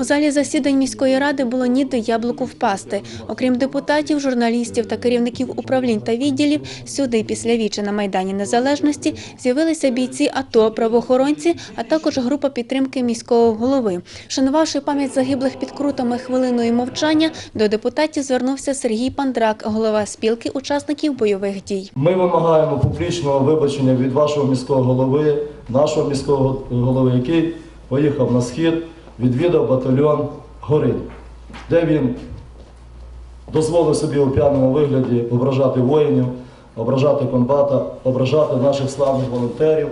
У залі засідань міської ради було ніде яблуку впасти. Окрім депутатів, журналістів та керівників управлінь та відділів, сюди після вічі на Майдані Незалежності з'явилися бійці АТО, правоохоронці, а також група підтримки міського голови. Шанувавши пам'ять загиблих під крутами хвилиною мовчання, до депутатів звернувся Сергій Пандрак, голова спілки учасників бойових дій. Ми вимагаємо публічного вибачення від вашого міського голови, нашого міського голови, який поїхав на схід, відвідав батальйон Горинь, де він дозволив собі у п'яному вигляді ображати воїнів, ображати комбата, ображати наших славних волонтерів.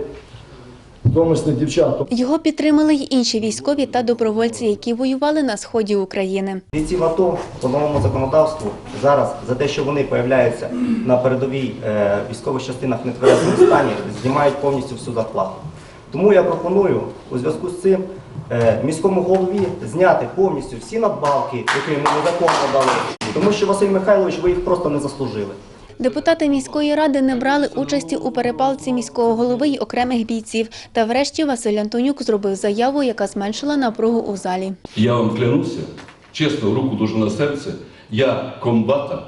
Його підтримали й інші військові та добровольці, які воювали на сході України. Бійців АТО по новому законодавству зараз за те, що вони появляються на передовій е, військових частинах в нетверезому стані, знімають повністю всю зарплату. Тому я пропоную у зв'язку з цим е, міському голові зняти повністю всі надбавки, які йому незаконно дали, тому що Василь Михайлович, ви їх просто не заслужили. Депутати міської ради не брали участі у перепалці міського голови й окремих бійців. Та врешті Василь Антонюк зробив заяву, яка зменшила напругу у залі. Я вам клянуся, чесно, руку дуже на серце, я комбата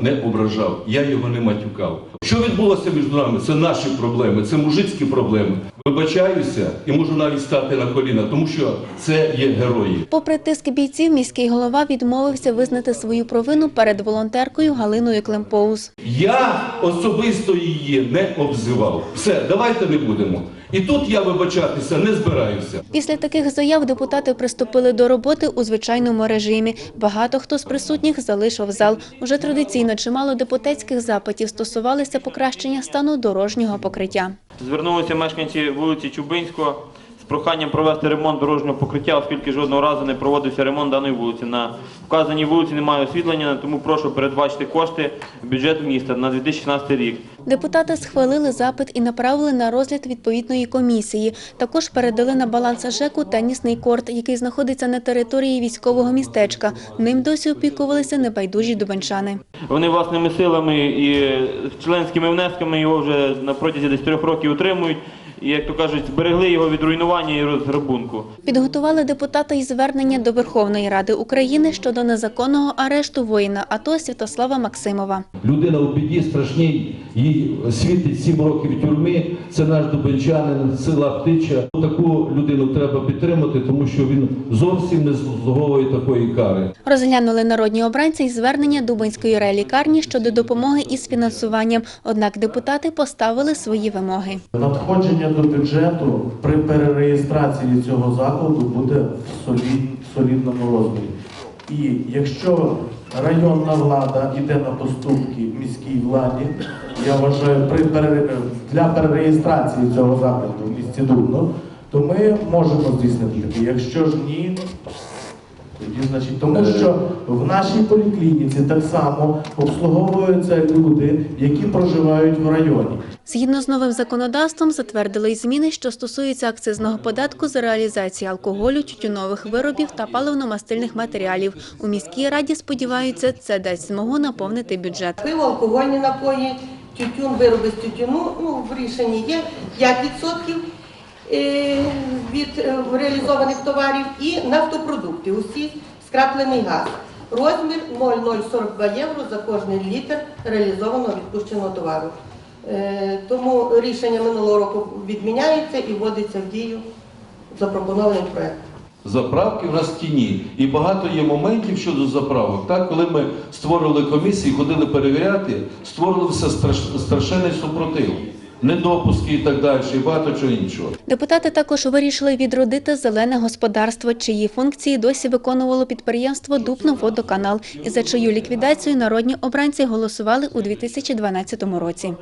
не ображав, я його не матюкав. Що відбулося між нами? Це наші проблеми, це мужицькі проблеми. Вибачаюся і можу навіть стати на коліна, тому що це є герої. Попри тиск бійців, міський голова відмовився визнати свою провину перед волонтеркою Галиною Климпоус. Я особисто її не обзивав. Все, давайте не будемо. І тут я вибачатися не збираюся. Після таких заяв депутати приступили до роботи у звичайному режимі. Багато хто з присутніх залишив зал. Уже традиційно чимало депутатських запитів стосувалися покращення стану дорожнього покриття. Звернулися мешканці вулиці Чубинського з проханням провести ремонт дорожнього покриття, оскільки жодного разу не проводився ремонт даної вулиці. На вказаній вулиці немає освітлення, тому прошу передбачити кошти в бюджет міста на 2016 рік. Депутати схвалили запит і направили на розгляд відповідної комісії. Також передали на баланс ЖЕКу тенісний корт, який знаходиться на території військового містечка. Ним досі опікувалися небайдужі дубенчани. Вони власними силами і членськими внесками його вже на протязі десь трьох років утримують. І, як то кажуть, зберегли його від руйнування і розграбунку. Підготували депутати й звернення до Верховної Ради України щодо незаконного арешту воїна АТО Святослава Максимова. Людина у біді страшній, їй світить сім років тюрми. Це наш дубенчанин, сила птича. Таку людину треба підтримати, тому що він зовсім не заслуговує такої кари. Розглянули народні обранці й звернення Дубинської райлікарні щодо допомоги із фінансуванням. Однак депутати поставили свої вимоги. Надходження до бюджету при перереєстрації цього закладу буде в солід, солідному розмірі. І якщо районна влада йде на поступки міській владі, я вважаю, при пере- для перереєстрації цього закладу в місті Дубно, то ми можемо здійснити таке. Якщо ж ні, тоді значить, тому що в нашій поліклініці так само обслуговуються люди, які проживають в районі. Згідно з новим законодавством затвердили й зміни, що стосуються акцизного податку за реалізацію алкоголю, тютюнових виробів та паливно-мастильних матеріалів. У міській раді сподіваються, це дасть змогу наповнити бюджет. Пиво, алкогольні напої, тютюн, вироби з тютюну, ну, в рішенні є 5% е, від е, реалізованих товарів і нафтопродукти, усі скраплений газ. Розмір 0,042 євро за кожний літр реалізованого відпущеного товару. Е, Тому рішення минулого року відміняється і вводиться в дію запропонований проект. Заправки в нас тіні. І багато є моментів щодо заправок. Так, коли ми створили комісії, ходили перевіряти, створювався страш- страшенний супротив. Недопуски і так далі, і багато чого іншого. Депутати також вирішили відродити зелене господарство, чиї функції досі виконувало підприємство Дубно-Водоканал і за чию ліквідацію народні обранці голосували у 2012 році.